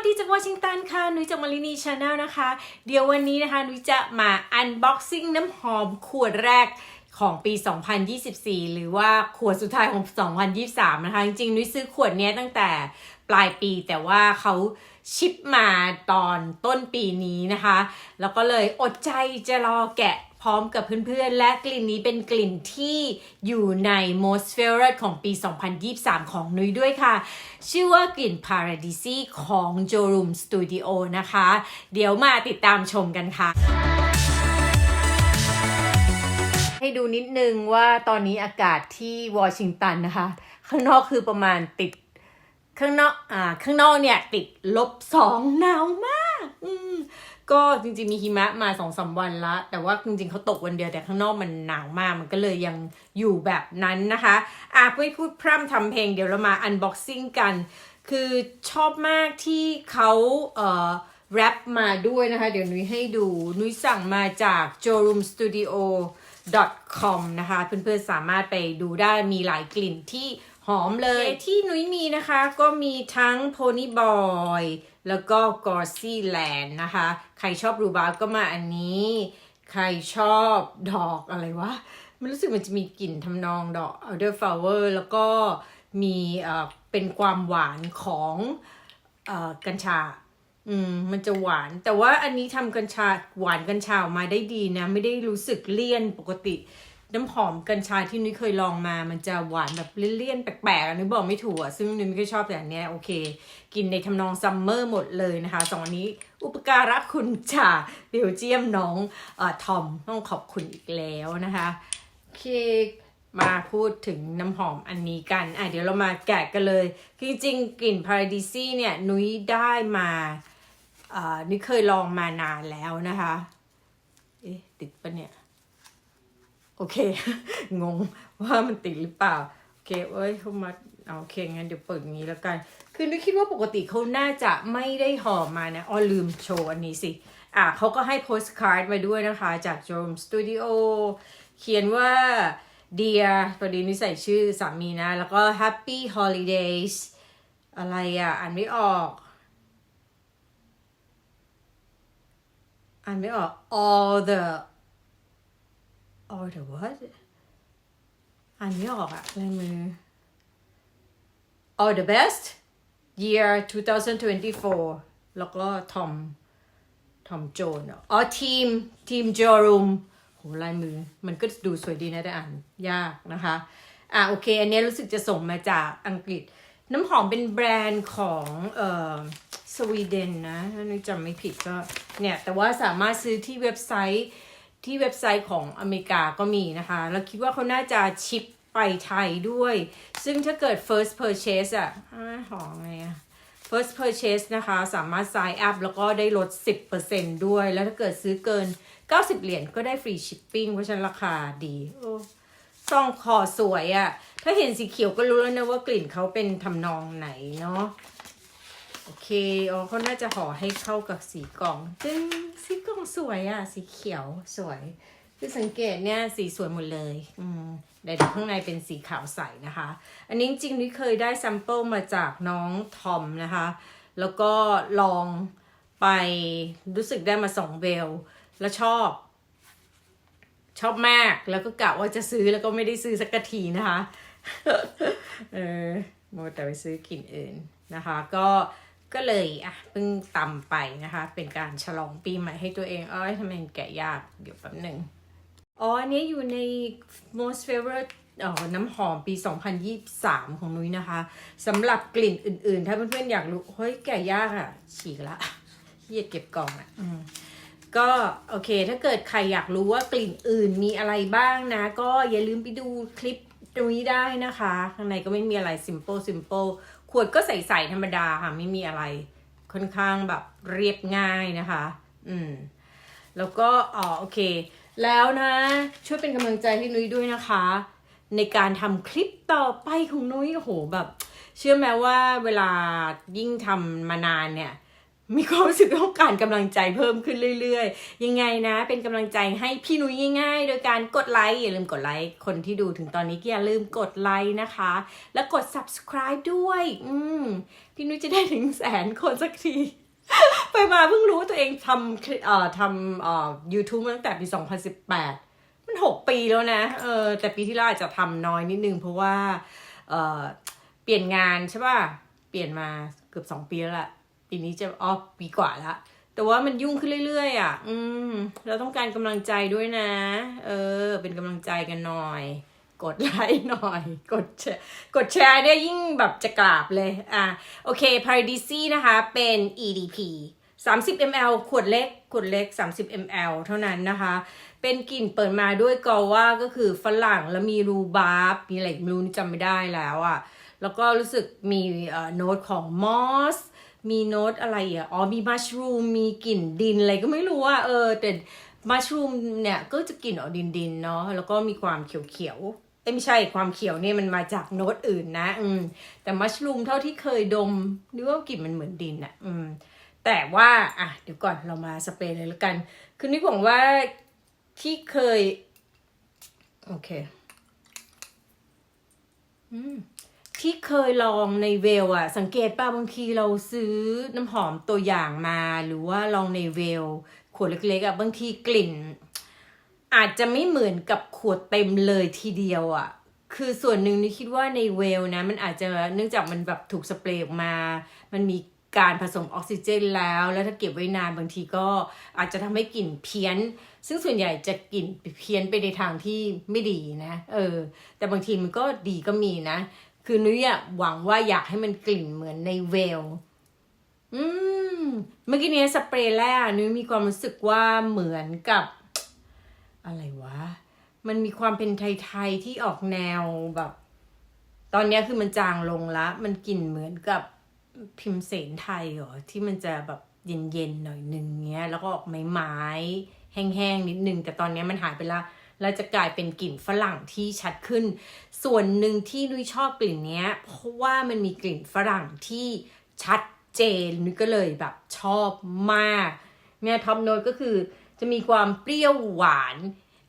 วัสดีจากวอชิงตันค่ะนุ้ยจากมารินีชาแนลนะคะ เดี๋ยววันนี้นะคะนุ้ยจะมาอันบ็อกซิ่งน้ำหอมขวดแรกของปี 2024 หรือว่าขวดสุดท้ายของ 2023 นะคะ จริงๆนุ้ยซื้อขวดนี้ตั้งแต่ปลายปีแต่ว่าเขาชิปมาตอนต้นปีนี้นะคะ แล้วก็เลยอดใจจะรอแกะ พร้อมกับเพื่อนๆ และกลิ่นนี้เป็นกลิ่นที่อยู่ใน Most Favorite ของปี 2023 ของนุ้ยด้วยค่ะ ชื่อว่ากลิ่น Paradisi ของ Jorum Studio นะคะ เดี๋ยวมาติดตามชมกันค่ะ ให้ดูนิดนึงว่าตอนนี้อากาศที่วอชิงตันนะคะ ข้างนอกคือประมาณติดข้างนอกอ่าข้างนอกเนี่ยติดลบสองหนาวมาก อืม ก็จริงๆมีหิมะมาสองสามวันละ แต่ว่าจริงๆเขาตกวันเดียวแต่ข้างนอกมันหนาวมาก มันก็เลยยังอยู่แบบนั้นนะคะอะไม่พูดพร่ำทำเพลงเดี๋ยวเรามาอันบ็อกซิ่งกัน คือชอบมากที่เขาเอ่อแรปมาด้วยนะคะ เดี๋ยวนุ้ยให้ดู นุ้ยสั่งมาจาก Jorum Studio com นะคะ เพื่อนๆสามารถไปดูได้มีหลายกลิ่นที่หอมเลย ที่นุ้ยมีนะคะก็มีทั้ง Pony Boy แล้วก็ Gorsey Land นะคะ ใครชอบรูบาร์ก็มาอันนี้ ใครชอบดอกอะไรวะ มันรู้สึกมันจะมีกลิ่นทำนองดอก Elder Flower แล้วก็มีเอ่อเป็นความหวานของเอ่อกัญชา อืมมันจะหวาน แต่ว่าอันนี้ทำกัญชาหวานกัญชาออกมาได้ดีนะ ไม่ได้รู้สึกเลี่ยนปกติ น้ำหอมกัญชาที่นุ้ยเคยลองมา มันจะหวานแบบเลี่ยนๆแปลกๆนุ้ยบอกไม่ถูกอะซึ่งนุ้ยไม่ค่อยชอบแต่อันเนี้ยโอเค กินในทำนองซัมเมอร์หมดเลยนะคะสองอันนี้ อุปการะคุณจ่าเบลเจียมน้องเอ่อทอมต้องขอบคุณอีกแล้วนะคะโอเคมาพูดถึงน้ำหอมอันนี้กัน อะเดี๋ยวเรามาแกะกันเลย จริงๆกลิ่น Paradisi เนี่ย นุ้ยได้มาอ่านุ้ยเคยลองมานานแล้วนะคะ เอ๊ะ ติดปะเนี่ย โอเค งงว่ามันติดหรือเปล่า โอเค เอ้ยเขามาเอาโอเค งั้นเดี๋ยวเปิดอย่างนี้แล้วกัน คือนุ้ยคิดว่าปกติเขาน่าจะไม่ได้ห่อมานะอ๋อลืมโชว์อันนี้สิ อะเขาก็ให้โพสการ์ดมาด้วยนะคะ จาก Jerome Studio เขียนว่า Dear พอดีนี่ใส่ชื่อสามีนะ แล้วก็ Happy Holidays อะไรอะ อ่านไม่ออก อ่านไม่ออก all the all the what อ่านไม่ออกอะลายมือ all the best year 2024 แล้วก็ทอมทอมโจนอ๋อทีมทีมจอรุมโหลายมือ มันก็ดูสวยดีนะแต่อ่านยากนะคะ อะโอเค อันนี้รู้สึกจะส่งมาจากอังกฤษ น้ำหอมเป็นแบรนด์ของเอ่อสวีเดนนะถ้าจำไม่ผิดก็เนี่ย แต่ว่าสามารถซื้อที่เว็บไซต์ ที่เว็บไซต์ของอเมริกาก็มีนะคะ แล้วคิดว่าเขาน่าจะชิปไปไทยด้วย ซึ่งถ้าเกิด first purchase อะอะหอมไงอะ first purchase นะคะ สามารถ sign up แล้วก็ได้ลด 10%ด้วย แล้วถ้าเกิดซื้อเกิน 90 เหรียญก็ได้ฟรีชิปปิ้งเพราะฉะนั้นราคาดีโอ้ซองคอสวยอะถ้าเห็นสีเขียวก็รู้แล้วนะว่ากลิ่นเขาเป็นทำนองไหนเนาะ โอเคอ๋อเขาน่าจะห่อให้เข้ากับสีกล่องจึงสีกล่องสวยอะ่ะ สีเขียวสวย คือสังเกตเนี่ยสีสวยหมดเลย อืมแต่ข้างในเป็นสีขาวใสนะคะ อันนี้จริงๆนี่เคยได้ซัมเปิลมาจากน้องทอมนะคะ แล้วก็ลองไปรู้สึกได้มาสองเบล แล้วชอบ ชอบมากแล้วก็กะว่าจะซื้อแล้วก็ไม่ได้ซื้อสักทีนะคะ เออโมแต่ไปซื้อกลิ่นอื่นนะคะ ก็ ก็เลยอะเพิ่งตำไปนะคะ เป็นการฉลองปีใหม่ให้ตัวเองเอ้ยทำไมมันแกะยากเดี๋ยวแป๊บหนึ่งอ๋ออันนี้อยู่ใน most favorite เอ่อน้ำหอมปี 2023 ของนุ้ยนะคะสำหรับกลิ่นอื่น ๆ ถ้าเพื่อนๆอยากรู้ เฮ้ย แกะยากอะฉีกละเยียดเก็บกล่องอะอืมก็โอเค ถ้าเกิดใครอยากรู้ว่ากลิ่นอื่นมีอะไรบ้างนะ ก็อย่าลืมไปดูคลิปตรงนี้ได้นะคะ ข้างในก็ไม่มีอะไร simple simple ขวดก็ใสๆธรรมดาค่ะ ไม่มีอะไรค่อนข้างแบบเรียบง่ายนะคะ อืม แล้วก็อ๋อโอเค แล้วนะ ช่วยเป็นกำลังใจให้นุ้ยด้วยนะคะ ในการทำคลิปต่อไปของนุ้ยโอ้โหแบบ เชื่อไหมว่าเวลายิ่งทำมานานเนี่ย มีความรู้สึกต้องการกำลังใจเพิ่มขึ้นเรื่อยๆ ยังไงนะ เป็นกำลังใจให้พี่นุ้ยง่ายๆ โดยการกดไลค์อย่าลืมกดไลค์คนที่ดูถึงตอนนี้ก็อย่าลืมกดไลค์นะคะ แล้วกด subscribe ด้วย อืมพี่นุ้ยจะได้ถึงแสนคนสักที ไปมาเพิ่งรู้ว่าตัวเองทำเอ่อทำเอ่อ YouTube มาตั้งแต่ปี 2018 มัน 6 ปีแล้วนะ เออ แต่ปีที่แล้วอาจจะทำน้อยนิดนึง เพราะว่า เอ่อ เปลี่ยนงานใช่ป่ะ เปลี่ยนมาเกือบ 2 ปีแล้วละ ปีนี้จะอ๋อปีกว่าละแต่ว่ามันยุ่งขึ้นเรื่อยๆอะ อืม เราต้องการกำลังใจด้วยนะ เออ เป็นกำลังใจกันหน่อย กดไลค์หน่อย กดแชร์กดแชร์เนี่ยยิ่งแบบจะกราบเลย อะ โอเค p a r a d i s นะคะ เป็น EDP 30 ml ขวดเล็ก ขวดเล็ก 30 ml เท่านั้นนะคะ เป็นกลิ่นเปิดมาด้วยกอว่าก็คือฝรั่งแล้วมีรูบาร์บมีอะไรไม่รู้จำไม่ได้แล้วอะ่ะ แล้วก็รู้สึกมีเอ่อโน้ตของมอส มีโน้ตอะไรอะ อ๋อ มีมัชรูม มีกลิ่นดินอะไรก็ไม่รู้อะเออ แต่มัชรูมเนี่ยก็จะกลิ่นออกดินดินๆเนาะ แล้วก็มีความเขียวๆเอ้ไม่ใช่ความเขียวเนี่ยมันมาจากโน้ตอื่นนะ อืม แต่มัชรูมเท่าที่เคยดมนึกว่ากลิ่นมันเหมือนดินอะอืม แต่ว่าอะเดี๋ยวก่อนเรามาสเปรย์เลยแล้วกัน คือนึกหวังว่าที่เคย โอเค อืม ที่เคยลองในเวลอะสังเกตป่ะบางทีเราซื้อน้ำหอมตัวอย่างมา หรือว่าลองในเวล ขวดเล็กๆอะบางทีกลิ่น อาจจะไม่เหมือนกับขวดเต็มเลยทีเดียวอะคือส่วนหนึ่งนี่คิดว่าในเวลนะ มันอาจจะเนื่องจากมันแบบถูกสเปรย์ออกมา มันมีการผสมออกซิเจนแล้ว แล้วถ้าเก็บไว้นานบางทีก็อาจจะทำให้กลิ่นเพี้ยน ซึ่งส่วนใหญ่จะกลิ่นเพี้ยนไปในทางที่ไม่ดีนะ เออ แต่บางทีมันก็ดีก็มีนะ คือนุ้ยอะหวังว่าอยากให้มันกลิ่นเหมือนในเวล อืม เมื่อกี้เนี้ยสเปรย์แรกนุ้ยมีความรู้สึกว่าเหมือนกับ อะไรวะ มันมีความเป็นไทยๆที่ออกแนวแบบ ตอนนี้คือมันจางลงละ มันกลิ่นเหมือนกับพิมพ์เสนไทยเหรอที่มันจะแบบเย็นๆหน่อยหนึ่งเงี้ย แล้วก็ออกไม้ๆแห้งๆนิดนึง แต่ตอนนี้มันหายไปละ แล้วจะกลายเป็นกลิ่นฝรั่งที่ชัดขึ้น ส่วนหนึ่งที่นุ้ยชอบกลิ่นนี้เพราะว่ามันมีกลิ่นฝรั่งที่ชัดเจนนุ้ยก็เลยแบบชอบมากเนี่ยท็อปโน้ตก็คือจะมีความเปรี้ยวหวาน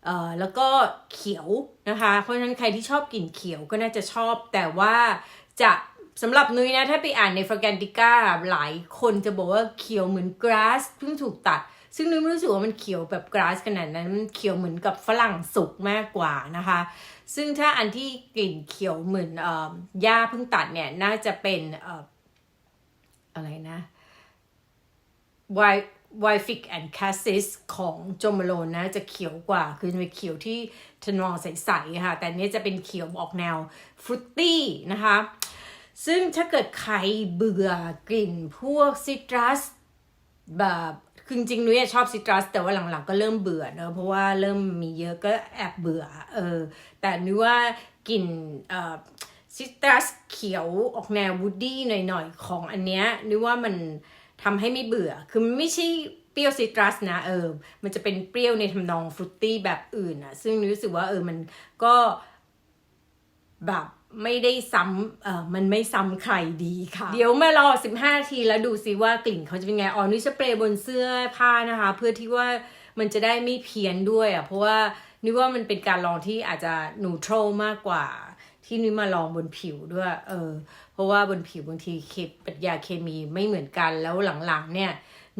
เอ่อแล้วก็เขียวนะคะ เพราะฉะนั้นใครที่ชอบกลิ่นเขียวก็น่าจะชอบแต่ว่าจะสำหรับนุ้ยนะ ถ้าไปอ่านในฟร a กนติก้าหลายคนจะบอกว่าเขียวเหมือนกราสเพิ่งถูกตัด ซึ่งนุ้ยไม่รู้สึกว่ามันเขียวแบบกราสขนาดนั้นมันเขียวเหมือนกับฝรั่งสุกมากกว่านะคะ ซึ่งถ้าอันที่กลิ่นเขียวเหมือนเอ่อหญ้าเพิ่งตัดเนี่ยน่าจะเป็นเอ่ออะไรนะไวายวฟิกแอนด์คาซิสของโจมาโลนนะ จะเขียวกว่า คือเป็นเขียวที่ทนองใสๆค่ะ แต่อันนี้จะเป็นเขียวออกแนวฟรุตตี้นะคะ ซึ่งถ้าเกิดใครเบื่อกลิ่นพวกซิตรัสแบบ คือจริงๆนุ้ยชอบซิตรัสแต่ว่าหลังๆก็เริ่มเบื่อเนอะเพราะว่าเริ่มมีเยอะก็แอบเบื่อเออแต่นุ้ยว่ากลิ่นเอ่อซิตรัสเขียวออกแนววูดดี้หน่อยๆ ของอันเนี้ยนุ้ยว่ามันทำให้ไม่เบื่อ คือมันไม่ใช่เปรี้ยวซิตรัสนะเออ มันจะเป็นเปรี้ยวในทำนองฟรุตตี้แบบอื่นอะซึ่งนุ้ยรู้สึกว่าเออมันก็แบบ ไม่ได้ซ้ำเอ่อมันไม่ซ้ำใครดีค่ะ เดี๋ยวมารอ 15 นาทีแล้วดูซิว่ากลิ่นเขาจะเป็นไงอ๋อนี่สเปรย์บนเสื้อผ้านะคะ เพื่อที่ว่ามันจะได้ไม่เพี้ยนด้วยอะเพราะว่านี่ว่ามันเป็นการลองที่อาจจะนูโตรมากกว่า ที่นี่มาลองบนผิวด้วย เออ เพราะว่าบนผิวบางทีเคปฏิกิริยาเคมีไม่เหมือนกันแล้วหลังๆ เนี่ย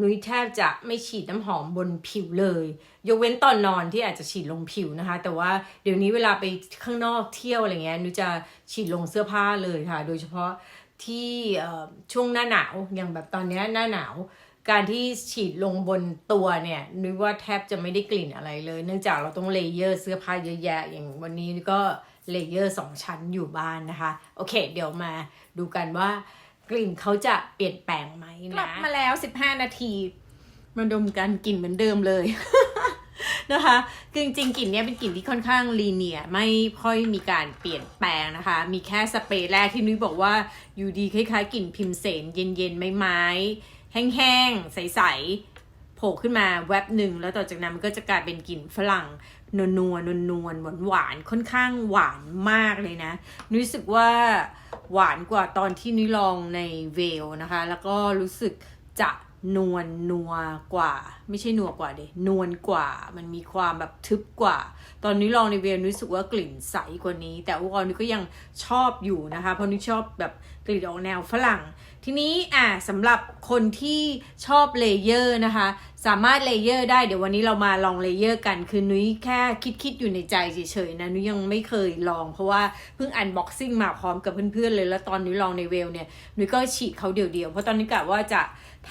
นุ้ยแทบจะไม่ฉีดน้ำหอมบนผิวเลย ยกเว้นตอนนอนที่อาจจะฉีดลงผิวนะคะ แต่ว่าเดี๋ยวนี้เวลาไปข้างนอกเที่ยวอะไรเงี้ยนุ้ยจะฉีดลงเสื้อผ้าเลยค่ะ โดยเฉพาะที่ช่วงหน้าหนาวอย่างแบบตอนนี้หน้าหนาว การที่ฉีดลงบนตัวเนี่ยนุ้ยว่าแทบจะไม่ได้กลิ่นอะไรเลย เนื่องจากเราต้องเลเยอร์เสื้อผ้าเยอะแยะ อย่างวันนี้ก็เลเยอร์สองชั้นอยู่บ้านนะคะ โอเค เดี๋ยวมาดูกันว่ากลิ่นเขาจะเปลี่ยนแปลง นะ กลับมาแล้ว 15 นาทีมาดมกันกลิ่นเหมือนเดิมเลย นะคะจริงๆกลิ่นเนี้ยเป็นกลิ่นที่ค่อนข้างลีเนียไม่ค่อยมีการเปลี่ยนแปลงนะคะ มีแค่สเปรย์แรกที่นุ้ยบอกว่าอยู่ดีคล้ายๆกลิ่นพิมเสนเย็นๆไม้ๆแห้งๆใสๆโผล่ขึ้นมาแวบหนึ่งแล้วต่อจากนั้นมันก็จะกลายเป็นกลิ่นฝรั่ง นวลนวลนวลนวลหวานหวานค่อนข้างหวานมากเลยนะนุ้ยรู้สึกว่าหวานกว่าตอนที่นุ้ยลองในเวลนะคะ แล้วก็รู้สึกจะนวลนัวกว่า ไม่ใช่นัวกว่าเดนวลกว่า มันมีความแบบทึบกว่า ตอนนี้ลองในเวียนรู้สึกว่ากลิ่นใสกว่านี้ แต่ว่านี้ก็ยังชอบอยู่นะคะ เพราะนี่ชอบแบบกลิ่นออกแนวฝรั่ง ทีนี้อะสำหรับคนที่ชอบเลเยอร์นะคะ สามารถเลเยอร์ได้เดี๋ยววันนี้เรามาลองเลเยอร์กัน คือนุ้ยแค่คิดคิดอยู่ในใจเฉยๆนะนุ้ยยังไม่เคยลอง เพราะว่าเพิ่งอันบ็อกซิ่งมาพร้อมกับเพื่อนๆเลย แล้วตอนนุ้ยลองในเวลเนี่ยนุ้ยก็ฉีดเขาเดี่ยวๆ เพราะตอนนี้กะว่าจะ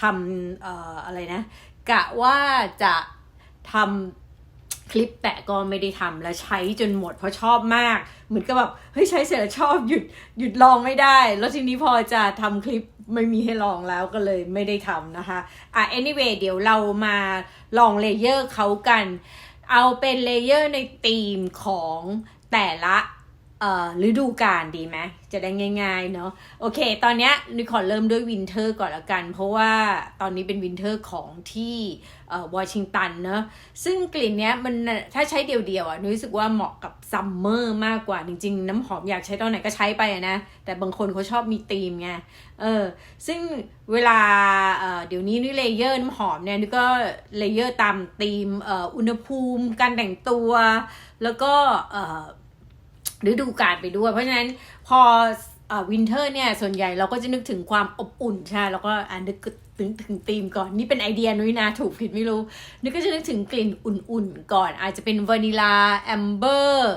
ทำเอ่ออะไรนะ กะว่าจะทำ คลิปแปะก็ไม่ได้ทำแล้วใช้จนหมดเพราะชอบมาก เหมือนกับแบบเฮ้ยใช้เสร็จแล้วชอบหยุดหยุดลองไม่ได้ แล้วทีนี้พอจะทำคลิปไม่มีให้ลองแล้วก็เลยไม่ได้ทำนะคะอะ anyway เดี๋ยวเรามาลองเลเยอร์เขากัน เอาเป็นเลเยอร์ในธีมของแต่ละ ฤดูกาลดีไหมจะได้ง่ายๆเนาะโอเค ตอนนี้ยนิขอเริ่มด้วยวินเทอร์ก่อนละกัน เพราะว่าตอนนี้เป็นวินเทอร์ของที่วอชิงตันเนอะซึ่งกลิ่นเนี้ยมันถ้าใช้เดี่ยวๆอะนุ้ยรู้สึกว่าเหมาะกับซัมเมอร์มากกว่าจริงๆ น้ำหอมอยากใช้ตอนไหนก็ใช้ไปะนะ แต่บางคนเขาชอบมีธีมไงเออซึ่งเวลาเเดี๋ยวนี้นุ้ยเลเยอร์น้ำหอมเนี่ยนุ้ยก็เลเยอร์ตามธีมอ,อุณหภูมิการแต่งตัว แล้วก็ ฤดูกาลไปด้วย เพราะฉะนั้นพอวินเทอร์เนี่ยส่วนใหญ่เราก็จะนึกถึงความอบอุ่นใช่แล้วก็อ่านนึกถึงถึงธีมก่อนนี่เป็นไอเดียนุ้ยนะถูกผิดไม่รู้ นึกก็จะนึกถึงกลิ่นอุ่นๆก่อน อาจจะเป็นวานิลาแอมเบอร์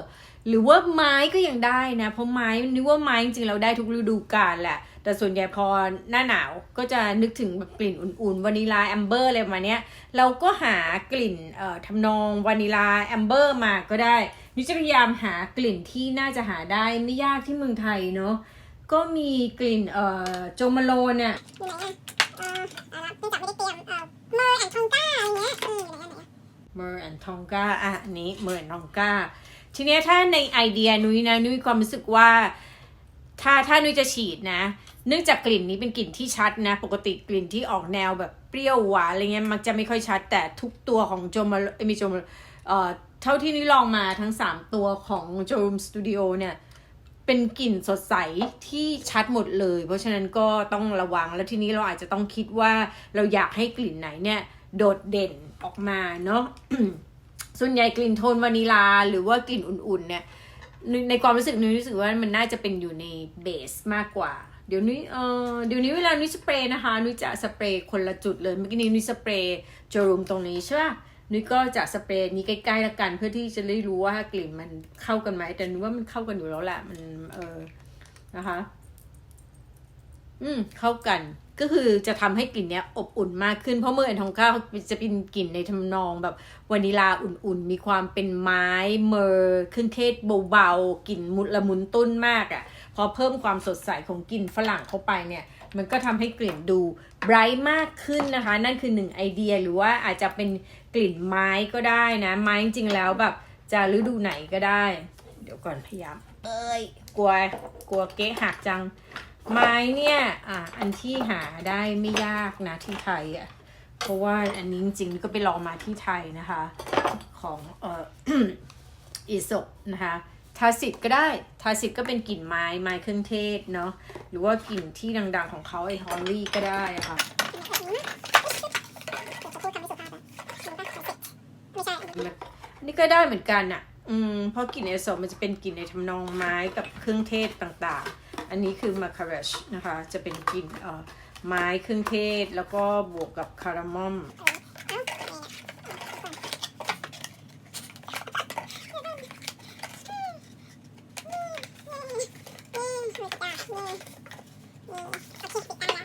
หรือว่าไม้ก็ยังได้นะ เพราะไม้นึกว่าไม้จริงๆเราได้ทุกฤดูกาลแหละ แต่ส่วนใหญ่พอหน้าหนาวก็จะนึกถึงแบบกลิ่นอุ่นๆวานิลาแอมเบอร์อะไรประมาณเนี้ยเราก็หากลิ่นเอ่อทำนองวานิลาแอมเบอร์มาก็ได้นี่จะพยายามหากลิ่นที่น่าจะหาได้ไม่ยากที่เมืองไทยเนาะก็มีกลิ่นเอ่อโจมาโลเนี่ยอยู่ไหนอะเอ่อเอาละเนื่องจากไม่ได้เตรียมเอ่อเมอร์แอนทองก้าอะไรเงี้ยเอออยู่ไหนอะไหนอะเมอร์แอนทองกาอะอันนี้เมอร์แอนทองกาทีเนี้ยถ้าในไอเดียนุ้ยนะนุ้ยมีความรู้สึกว่า ถ้าถ้านุ้ยจะฉีดนะ เนื่องจากกลิ่นนี้เป็นกลิ่นที่ชัดนะ ปกติกลิ่นที่ออกแนวแบบเปรี้ยวหวานอะไรเงี้ยมักจะไม่ค่อยชัด แต่ทุกตัวของโจมาเอ้ยไมีโจมเอ่อเท่าที่นุ้ยลองมาทั้ง 3 ตัวของโจมสตูดิโอเนี่ยเป็นกลิ่นสดใสที่ชัดหมดเลย เพราะฉะนั้นก็ต้องระวังแล้วทีนี้เราอาจจะต้องคิดว่าเราอยากให้กลิ่นไหนเนี่ยโดดเด่นออกมาเนาะส่วนใหญ่กลิ่นโทนวานิลาหรือว่ากลิ่นอุ่นๆเนี่ย ในในความรู้สึกนุ้ยรู้สึกว่ามันน่าจะเป็นอยู่ในเบสมากกว่า เดี๋ยวนี้เออเดี๋ยวนี้เวลานุ้ยสเปรย์นะคะนุ้ยจะสเปรย์คนละจุดเลย เมื่อกี้นี้นุ้ยสเปรย์จรูมตรงนี้ใช่ป่ะนุ้ยก็จะสเปรย์นี้ใกล้ๆละกันเพื่อที่จะได้รู้ว่ากลิ่นมันเข้ากันไหมแต่นุ้ยว่ามันเข้ากันอยู่แล้วแหละมันเออนะคะ อืมเข้ากัน ก็คือจะทำให้กลิ่นเนี้ยอบอุ่นมากขึ้น เพราะเมื่อแอนทองก้าจะเป็นกลิ่นในทำนองแบบวานิลาอุ่นๆ มีความเป็นไม้เมอร์เครื่องเทศเบาๆ กลิ่นมุนละมุนตุ้นมากอะ่ะ พอเพิ่มความสดใสของกลิ่นฝรั่งเข้าไปเนี่ยมันก็ทำให้กลิ่นดูไบรท์มากขึ้นนะคะ นั่นคือหนึ่งไอเดียหรือว่าอาจจะเป็นกลิ่นไม้ก็ได้นะ ไม้จริงๆแล้วแบบจะฤดูไหนก็ได้ เดี๋ยวก่อนพยายาม เอ้ย กลัว กลัวเก๊หักจัง ไม้เนี่ยอะอันที่หาได้ไม่ยากนะที่ไทยอะเพราะว่าอันนี้จริงๆก็ไปลองมาที่ไทยนะคะ ของเอ่ออิโซนะคะทาสิตก็ได้ทาสิตก็เป็นกลิ่นไม้ไม้เครื่องเทศเนาะหรือว่ากลิ่นที่ดังๆของเขาไอฮอลลี่ก็ได้ะค่ะมีแค่นี้เดี๋ยวจะพูดคำไม่สุภาพนะมันก็ไม่ใช่อันนี้อันนี่ก็ได้เหมือนกันอะ อืมเพราะกลิ่นเอโซมันจะเป็นกลิ่นในทำนองไม้กับเครื่องเทศต่างๆ อันนี้คือมาคาเรชนะคะ จะเป็นกลิ่นเอ่อไม้เครื่องเทศ แล้วก็บวกกับคาราเมลเอ้านี่นี่นี่จ้ะนี่นี่โอเคปิดตาละ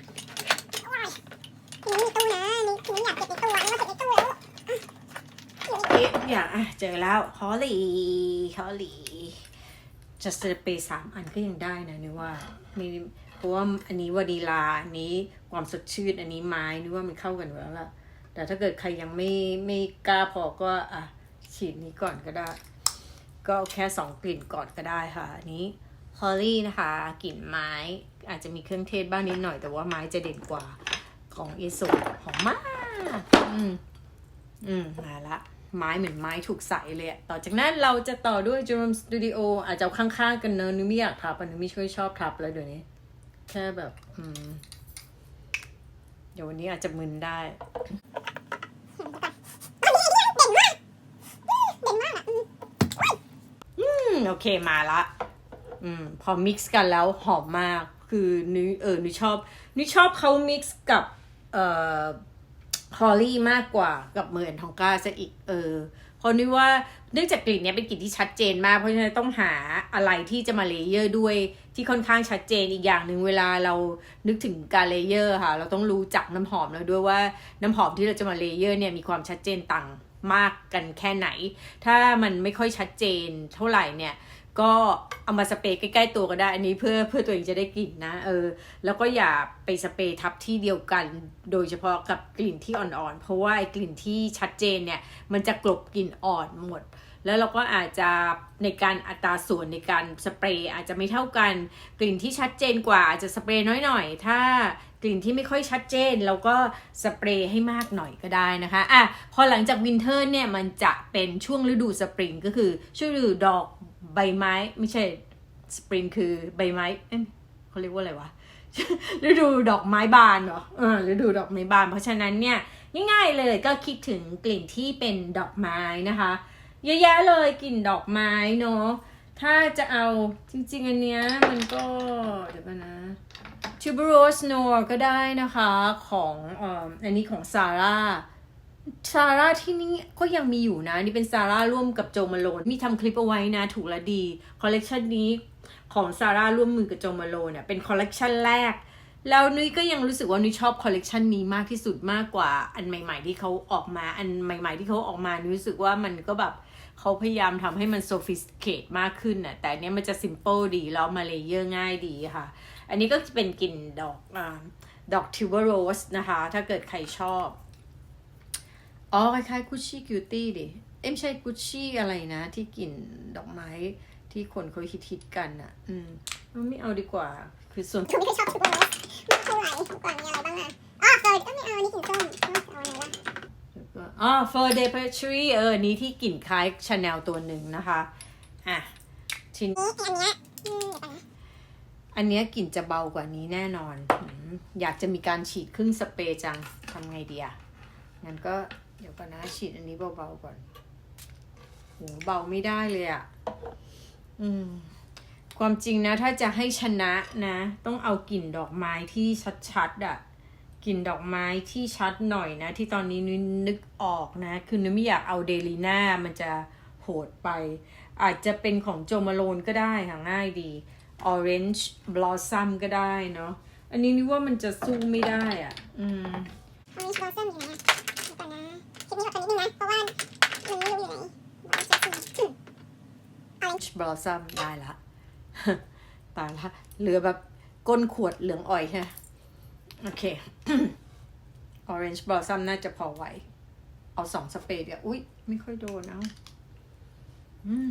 โอ้ยนี่มีตู้นะนี่นี่อยากเก็บในตู้อะนี่ว่าเก็บในตู้แล้วเอ๊ะอย่างอะเจอแล้วฮอลลี่ฮอลลี่ จะสเปรย์สามอันก็ยังได้นะนี่ว่ามีเพราะว่าอันนี้วาดีลาอันนี้ความสดชื่นอันนี้ไม้นี่ว่ามันเข้ากันอยู่แล้วล่ะแต่ถ้าเกิดใครยังไม่ไม่กล้าพอก็อะฉีดนี้ก่อนก็ได้ ก็แค่สองกลิ่นก่อนก็ได้ค่ะอันนี้ฮอลลี่นะคะกลิ่นไม้อาจจะมีเครื่องเทศบ้างนิดหน่อยแต่ว่าไม้จะเด่นกว่าของเอโซหอมมาก อืม อืม มาละ ไม้เหมือนไม้ถูกใสเลยต่อจากนั้นเราจะต่อด้วย Jerome Studio อาจจะข้างๆกันเนอะนึกไม่อยากทับนนึกไม่ช่วยชอบทับแล้วเดี๋ยวนี้ แค่แบบ อืม เดี๋ยววันนี้อาจจะมึนได้โอเคมาละ อืม พอมิกซ์กันแล้วหอมมาก คือนุ้ยเออนุ้ยชอบนุ้ยชอบเขามิกซ์กับ เอ่อ ฮอลลี่มากกว่ากับเหมือนทองก้าซะอีกเออเพราะนุ้ยว่าเนื่องจากกลิ่นเนี้ยเป็นกลิ่นที่ชัดเจนมาก เพราะฉะนั้นต้องหาอะไรที่จะมาเลเยอร์ด้วยที่ค่อนข้างชัดเจนอีกอย่างหนึ่งเวลาเรานึกถึงการเลเยอร์ค่ะ เราต้องรู้จักน้ำหอมแล้วด้วยว่าน้ำหอมที่เราจะมาเลเยอร์เนี่ยมีความชัดเจนต่างมากกันแค่ไหน ถ้ามันไม่ค่อยชัดเจนเท่าไหร่เนี่ย ก็เอามาสเปรย์ใกล้ๆตัวก็ได้ อันนี้เพื่อเพื่อตัวเองจะได้กลิ่นนะ เออ แล้วก็อย่าไปสเปรย์ทับที่เดียวกัน โดยเฉพาะกับกลิ่นที่อ่อนๆ เพราะว่าไอ้กลิ่นที่ชัดเจนเนี่ย มันจะกลบกลิ่นอ่อนหมด แล้วเราก็อาจจะในการอัตราส่วนในการสเปรย์อาจจะไม่เท่ากัน กลิ่นที่ชัดเจนกว่าอาจจะสเปรย์น้อยหน่อย ถ้ากลิ่นที่ไม่ค่อยชัดเจนเราก็สเปรย์ให้มากหน่อยก็ได้นะคะ อะ พอหลังจากวินเทอร์เนี่ยมันจะเป็นช่วงฤดูสปริงก็คือช่วงฤดูดอก ใบไม้ ไม่ใช่สปริงคือใบไม้เอ้ยเขาเรียกว่าอะไรวะฤดูดอกไม้บานเหรอเออฤดูดอกไม้บาน เพราะฉะนั้นเนี่ยง่ายๆเลยก็คิดถึงกลิ่นที่เป็นดอกไม้นะคะเยอะแยะเลยกลิ่นดอกไม้เนาะถ้าจะเอาจริงๆ อันเนี้ยมันก็เดี๋ยวนนะ t u b e r o s e n o r ก็ได้นะคะของเอ่ออันนี้ของซาร่า ซาร่าที่นี่ก็ยังมีอยู่นะ นี่เป็นซาร่าร่วมกับโจมาโลน มีทำคลิปเอาไว้นะ ถูกและดี คอลเลกชันนี้ของซาร่าร่วมมือกับโจมาโลนเนี่ยเป็นคอลเลกชันแรก แล้วนุ้ยก็ยังรู้สึกว่านุ้ยชอบคอลเลกชันนี้มากที่สุดมากกว่าอันใหม่ ๆ ที่เขาออกมา อันใหม่ ๆ ที่เขาออกมานุ้ยรู้สึกว่ามันก็แบบเขาพยายามทำให้มัน sophisticated มากขึ้นน่ะ แต่เนี้ยมันจะ simple ดี แล้วมาเลเยอร์ง่ายดีค่ะ อันนี้ก็จะเป็นกลิ่นดอกอดอกทิวเบอร์โรสนะคะ ถ้าเกิดใครชอบ อ๋อคล้ายๆกุชชี่กิวตี้ดิ เอ้ยไม่ใช่กุชชี่อะไรนะ ที่กลิ่นดอกไม้ที่คนเขาฮิตๆกันอะ อืมไม่เอาดีกว่า คือส่วนผมไม่เคยชอบทุกคนเลยไม่เท่าไหร่ก่อนมีอะไรบ้างอะอ๋อเฟิร์นก็ไม่เอานี่กลิ่นส้มเอาอะไรวะอ๋อ Fur Day p a t r y เอออนนี้ที่กลิ่นคล้ายชาแนลตัวหนึ่งนะคะ อะชิ้นนี่อันเนี้ยอืมเดี๋ยวก่อนนะอันเนี้ยกลิ่นจะเบากว่านี้แน่นอนอืมอยากจะมีการฉีดครึ่งสเปรย์จังทำไงดีอะงั้นก็ เดี๋ยวก่อนนะฉีดอันนี้เบาๆก่อนโหเบาไม่ได้เลยอะ อืม ความจริงนะ ถ้าจะให้ชนะนะ ต้องเอากลิ่นดอกไม้ที่ชัดๆอะกลิ่นดอกไม้ที่ชัดหน่อยนะ ที่ตอนนี้นึกนึกออกนะ คือนึกไม่อยากเอาเดลีน่ามันจะโหดไป อาจจะเป็นของโจมาโลนก็ได้ค่ะง่ายดี Orange Blossom ก็ได้เนาะอันนี้นึกว่ามันจะสู้ไม่ได้อะ อืมเอามีสปอร์เซอร์อยู่ไหน ลิปนี้ขอตัวนิดนึงนะ เพราะว่ามันไม่รู้อยู่ไหนเอาเช็คดู Orange Blossom ได้ละตายละเหลือแบบก้นขวดเหลืองอ่อยใช่โอเค Orange Blossom น่าจะพอไหว เอาสองสเปรย์เดียวอุ๊ยไม่ค่อยโดนเอาอืม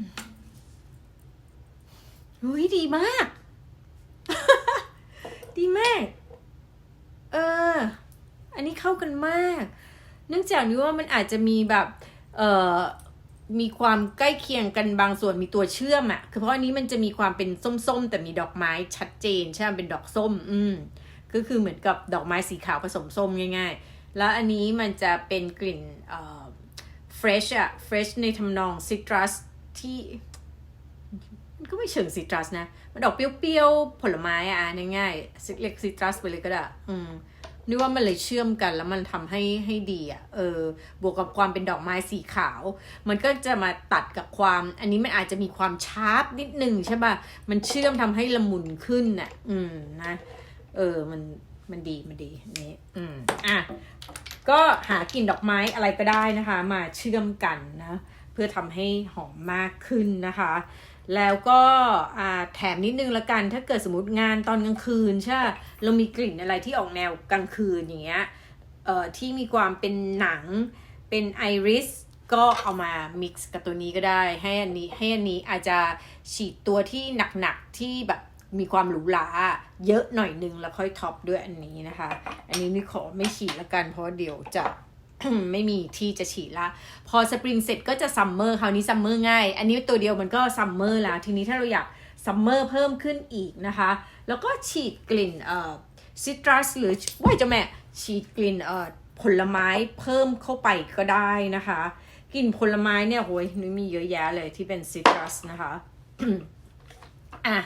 อุ้ยดีมาก ดีมาก เออ อันนี้เข้ากันมาก เนื่องจากนี้ว่ามันอาจจะมีแบบเอ่อมีความใกล้เคียงกันบางส่วนมีตัวเชื่อมอะคือเพราะอันนี้มันจะมีความเป็นส้มๆ แต่มีดอกไม้ชัดเจนใช่ไหมเป็นดอกส้ม อืมก็คือเหมือนกับดอกไม้สีขาวผสมส้มง่าย ๆ แล้วอันนี้มันจะเป็นกลิ่นเอ่อ fresh อะ fresh ในทำนอง citrus ที่มันก็ไม่เชิงซิตรัสนะ มันออกเปรี้ยวๆ ผลไม้อะง่ายๆเรียกซิตรัสไปเลยก็ได้ อืม นี่ว่ามันเลยเชื่อมกันแล้วมันทำให้ให้ดีอะเออบวกกับความเป็นดอกไม้สีขาว มันก็จะมาตัดกับความ อันนี้มันอาจจะมีความชาร์ปนิดหนึ่งใช่ป่ะมันเชื่อมทำให้ละมุนขึ้นน่ะ อืมนะ เออมันมันดีมันดีนี้อืมอะก็หากลิ่นดอกไม้อะไรก็ได้นะคะ มาเชื่อมกันนะ เพื่อทำให้หอมมากขึ้นนะคะ แล้วก็แถมนิดนึงละกัน ถ้าเกิดสมมติงานตอนกลางคืนใช่เรามีกลิ่นอะไรที่ออกแนวกลางคืนอย่างเงี้ยเอ่อที่มีความเป็นหนังเป็นไอริสก็เอามา mix กับตัวนี้ก็ได้ ให้อันนี้ให้อันนี้อาจจะฉีดตัวที่หนักๆ ที่แบบมีความหรูหราเยอะหน่อยนึงแล้วค่อยท็อปด้วยอันนี้นะคะ อันนี้นี่ขอไม่ฉีดละกันเพราะเดี๋ยวจะ ไม่มีที่จะฉีดละ พอสปริงเสร็จก็จะซัมเมอร์คราวนี้ซัมเมอร์ง่าย อันนี้ตัวเดียวมันก็ซัมเมอร์แล้วทีนี้ถ้าเราอยากซัมเมอร์เพิ่มขึ้นอีกนะคะ แล้วก็ฉีดกลิ่นเอ่อซิตรัสหรือว่าจะแม่ฉีดกลิ่นเอ่อผลไม้เพิ่มเข้าไปก็ได้นะคะ กลิ่นผลไม้เนี่ยโหยนุ้ยมีเยอะแยะเลยที่เป็นซิตรัสนะคะอะ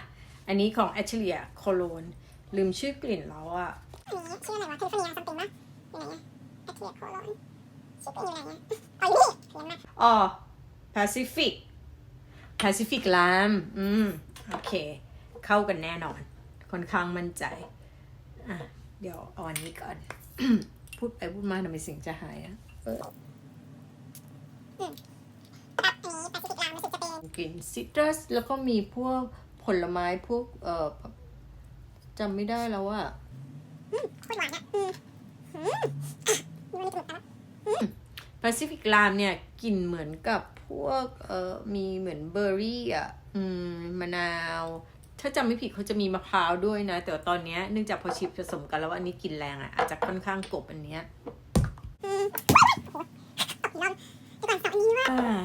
อันนี้ของ a t e l i e r Cologne ลืมชื่อกลิ่นแล้วอะอันนี้ชื่ออะไรวะเทฟเนียซัมติงปะยังไงอะ แอคทีฟโคโลนชื่อเป็นยังไงอะอ๋ออยู่นี่เขียนมาอ๋อ Pacific Pacific Lam อืม โอเค เข้ากันแน่นอน ค่อนข้างมั่นใจ อะ เดี๋ยวเอาอันนี้ก่อน พูดไปพูดมาทำไมเสียงจะหายอะเออตับอันนี้แปซิฟิกลามรู้สึกจะเป็นกลิ่นซิตรัสแล้วก็มีพวกผลไม้พวก เอ่อจำไม่ได้แล้วอะโคตรหวานอะอืมอืม ดูนี่ถูกปะ Pacific Lam เนี่ยกลิ่นเหมือนกับพวกเอ่อมีเหมือนเบอร์รี่อะอืมมะนาว ถ้าจำไม่ผิดเขาจะมีมะพร้าวด้วยนะ แต่ว่าตอนเนี้ยเนื่องจากพอชิปผสมกันแล้วว่าอันนี้กลิ่นแรงอะอาจจะค่อนข้างกลบอันเนี้ยอืมโอ้โหตกอีกรอบเดี๋ยวก่อนสองอันนี้ว่าอ่า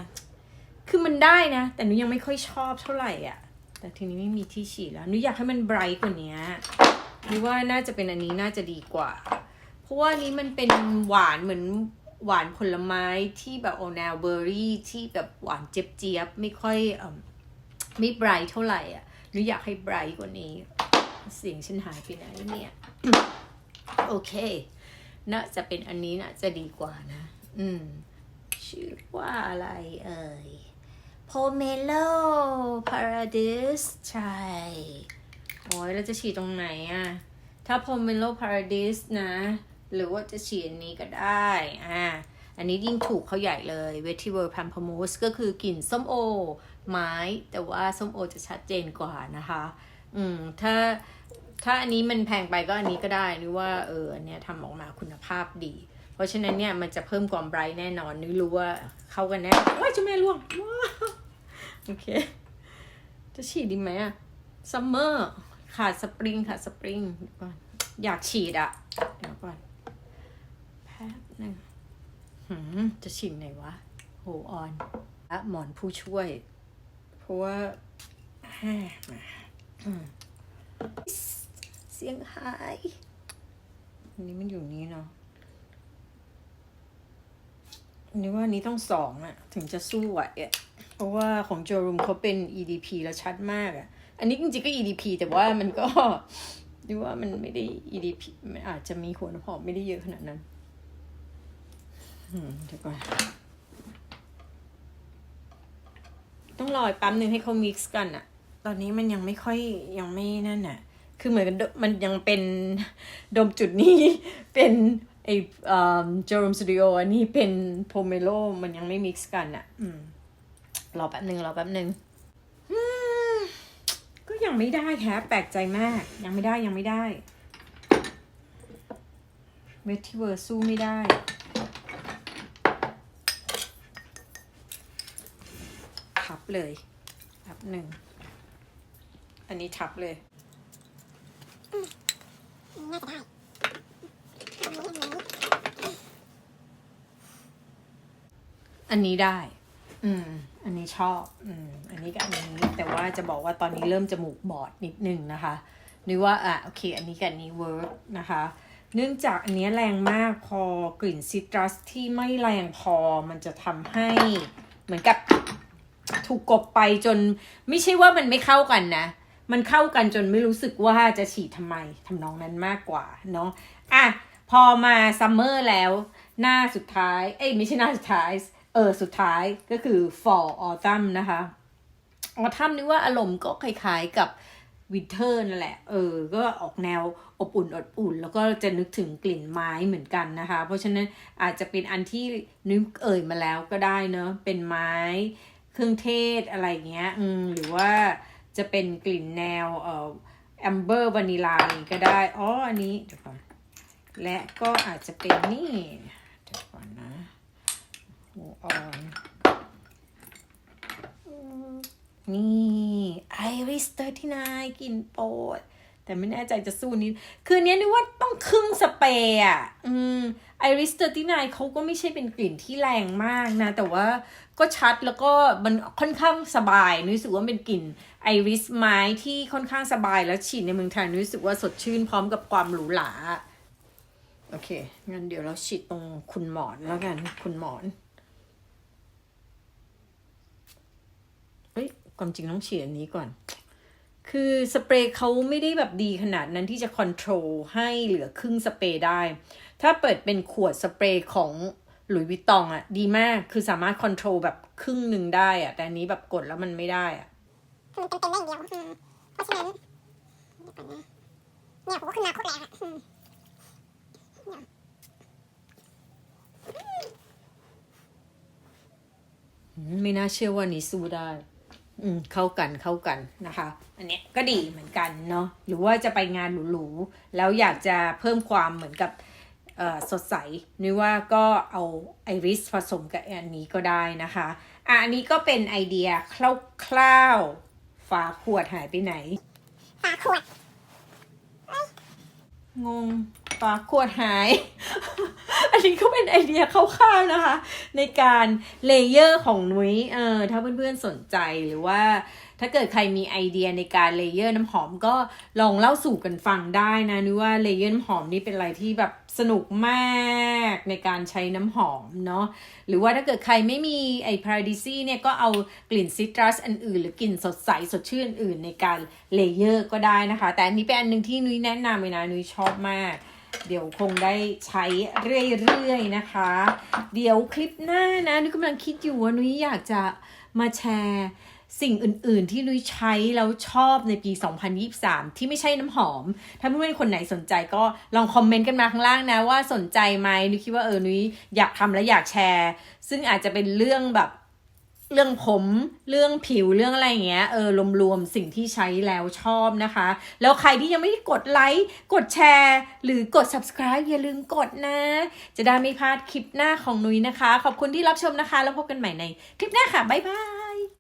คือมันได้นะ แต่หนูยังไม่ค่อยชอบเท่าไหร่อะ แต่ทีนี้ไม่มีที่ฉีดแล้วหนูอยากให้มันไบรท์กว่านี้หนูว่าน่าจะเป็นอันนี้น่าจะดีกว่า เพราะว่านี้มันเป็นหวานเหมือนหวานผลไม้ที่แบบโอแนวเบอร์รี่ที่แบบหวานเจี๊ยบๆไม่ค่อยอไม่ไบรท์เท่าไหร่อะหนูอยากให้ไบรท์กว่านี้ เสียงฉันหายไปไหนเนี่ย โอเค น่าจะเป็นอันนี้น่าจะดีกว่านะ อืม ชื่อว่าอะไรเอ่ย Pomelo Paradise ใช่โอ้ยเราจะฉีดตรงไหนอะถ้า Pomelo Paradise นะ หรือว่าจะฉีดอันนี้ก็ได้ อ่า อันนี้ยิ่งถูกเขาใหญ่เลย Vetiver Pamplemousse ก็คือกลิ่นส้มโอ ไม้ แต่ว่าส้มโอจะชัดเจนกว่านะคะ อืม ถ้าถ้าอันนี้มันแพงไปก็อันนี้ก็ได้นี่ว่าเอออันเนี้ยทำออกมาคุณภาพดี เพราะฉะนั้นเนี่ยมันจะเพิ่มความไบรท์แน่นอนนึกรู้ว่าเข้ากันแน่ว้ายจะแม่ร่วงว้าโอเค จะฉีดดีไหมอะซัมเมอร์ขาดสปริงขาดสปริงเดี๋ยวก่อนอยากฉีดอะเดี๋ยวก่อน ป๊บหนึ่งหืมจะฉีดไหนวะ โหออนและหมอนผู้ช่วย เพราะว่าแฮ่มาอืมเสียงหายอันนี้มันอยู่นี้เนาะนี่ว่านี้ต้องสองอะถึงจะสู้ไหวอะเพราะว่าของโจรูมเขาเป็น EDP แล้วชัดมากอะอันนี้จริงๆก็ EDP แต่ว่ามันก็นี่ว่ามันไม่ได้ EDP มันอาจจะมีหัวน้ำหอมไม่ได้เยอะขนาดนั้นอืม เดี๋ยวก่อนต้องรออีกแป๊บหนึ่งให้เขา mix กันอะตอนนี้มันยังไม่ค่อยยังไม่นั่นอะคือเหมือนกันมันยังเป็นดมจุดนี้เป็นไอเอ่อจอร์มสตูดิโออันนี้เป็นโพเมโลมันยังไม่มิกซ์กันอะอืมรอแป๊บหนึ่งรอแป๊บหนึ่งอืมก็ยังไม่ได้แฮะแปลกใจมาก ยังไม่ได้ยังไม่ได้เวทิเวอร์สู้ไม่ได้ เลยทับหนึ่ง อันนี้ทับเลยน่าจะได้อันนี้อันนี้อันนี้ได้ อืม อันนี้ชอบ อืม อันนี้กับอันนี้ แต่ว่าจะบอกว่าตอนนี้เริ่มจมูกบอดนิดนึงนะคะ นึกว่า อะ โอเค อันนี้กับอันนี้เวิร์กนะคะ เนื่องจากอันนี้แรงมากพอกลิ่นซิตรัสที่ไม่แรงพอมันจะทำให้เหมือนกับ ถูกกบไปจนไม่ใช่ว่ามันไม่เข้ากันนะ มันเข้ากันจนไม่รู้สึกว่าจะฉีดทำไมทำนองนั้นมากกว่าเนาะอะพอมาซัมเมอร์แล้ว หน้าสุดท้าย เอ้ยไม่ใช่หน้าสุดท้าย เออสุดท้ายก็คือ fall autumn นะคะ autumn นี่ว่าอารมณ์ก็คล้ายๆกับ winter นั่นแหละ เออ ก็ออกแนวอบอุ่นอบอุ่น แล้วก็จะนึกถึงกลิ่นไม้เหมือนกันนะคะ เพราะฉะนั้นอาจจะเป็นอันที่นึกเอ่ยมาแล้วก็ได้เนอะเป็นไม้ เครื่องเทศอะไรเงี้ยอืมหรือว่าจะเป็นกลิ่นแนวเอ่อ amber vanilla อะไรก็ได้ อ๋อ อันนี้เดี๋ยวก่อน และก็อาจจะเป็นนี่เดี๋ยวก่อนนะโอออนนี่ไอริสเตอร์ที่นายกลินโปรด แต่ไม่แน่ใจจะสู้นี้ คืนนี้นึกว่าต้องครึ่งสเปรย์อะ อืมไอริสเตอร์ที่นายเขาก็ไม่ใช่เป็นกลิ่นที่แรงมากนะ แต่ว่าก็ชัดแล้วก็มันค่อนข้างสบายนึกสึกว่าเป็นกลิ่นไอริสไม้ที่ค่อนข้างสบายแล้วฉีดในเมืองไทยนึกสึกว่าสดชื่นพร้อมกับความหรูหราโอเค งั้นเดี๋ยวเราฉีดตรงคุณหมอนแล้วกันคุณหมอนเฮ้ยความจริงต้องฉีดอันนี้ก่อน คือสเปรย์เขาไม่ได้แบบดีขนาดนั้นที่จะคอนโทรลให้เหลือครึ่งสเปรย์ได้ ถ้าเปิดเป็นขวดสเปรย์ของหลุยส์วิตตองอะดีมากคือสามารถคอนโทรลแบบครึ่งหนึ่งได้อะแต่อันนี้แบบกดแล้วมันไม่ได้อะคือมันเต็มๆได้อย่างเดียวอืมเพราะฉะนั้นเดี๋ยวก่อนนะเนี่ยผมก็ขึ้นมาโคตรแรงอะอืมอืมไม่น่าเชื่อว่าอันนี้สู้ได้ อืมเข้ากันเข้ากันนะคะ อันเนี้ยก็ดีเหมือนกันเนาะหรือว่าจะไปงานหรูๆแล้วอยากจะเพิ่มความเหมือนกับเอ่อสดใสนึกว่าก็เอาไอริสผสมกับอันนี้ก็ได้นะคะอะอันนี้ก็เป็นไอเดียคร่าวๆฝาขวดหายไปไหนฝาขวดงง ฝาขวดหาย อันนี้ก็เป็นไอเดียคร่าวๆนะคะ ในการเลเยอร์ของนุ้ยเออถ้าเพื่อนๆสนใจหรือว่า ถ้าเกิดใครมีไอเดียในการเลเยอร์น้ำหอมก็ลองเล่าสู่กันฟังได้นะนึกว่าเลเยอร์น้ำหอมนี่เป็นอะไรที่แบบสนุกมากในการใช้น้ำหอมเนาะหรือว่าถ้าเกิดใครไม่มีไอพาราดิซี่เนี่ยก็เอากลิ่นซิตรัสอันอื่น หรือกลิ่นสดใสสดชื่นอื่นในการเลเยอร์ก็ได้นะคะ แต่อันนี้เป็นอันหนึ่งที่นุ้ยแนะนำเลยนะนุ้ยชอบมาก เดี๋ยวคงได้ใช้เรื่อยๆนะคะ เดี๋ยวคลิปหน้านะนุ้ยกำลังคิดอยู่ว่านุ้ยอยากจะมาแชร์สิ่งอื่นๆ ที่นุ้ยใช้แล้วชอบในปี 2023 ที่ไม่ใช่น้ำหอม ถ้าเพื่อนๆคนไหนสนใจก็ลองคอมเมนต์กันมาข้างล่างนะว่าสนใจไหมนุ้ยคิดว่าเออนุ้ยอยากทำและอยากแชร์ ซึ่งอาจจะเป็นเรื่องแบบ เรื่องผมเรื่องผิวเรื่องอะไรอย่างเงี้ยเออรวมๆสิ่งที่ใช้แล้วชอบนะคะ แล้วใครที่ยังไม่ได้กดไลค์กดแชร์ หรือกด subscribe อย่าลืมกดนะ จะได้ไม่พลาดคลิปหน้าของนุ้ยนะคะ ขอบคุณที่รับชมนะคะ แล้วพบกันใหม่ในคลิปหน้าค่ะ บ๊ายบาย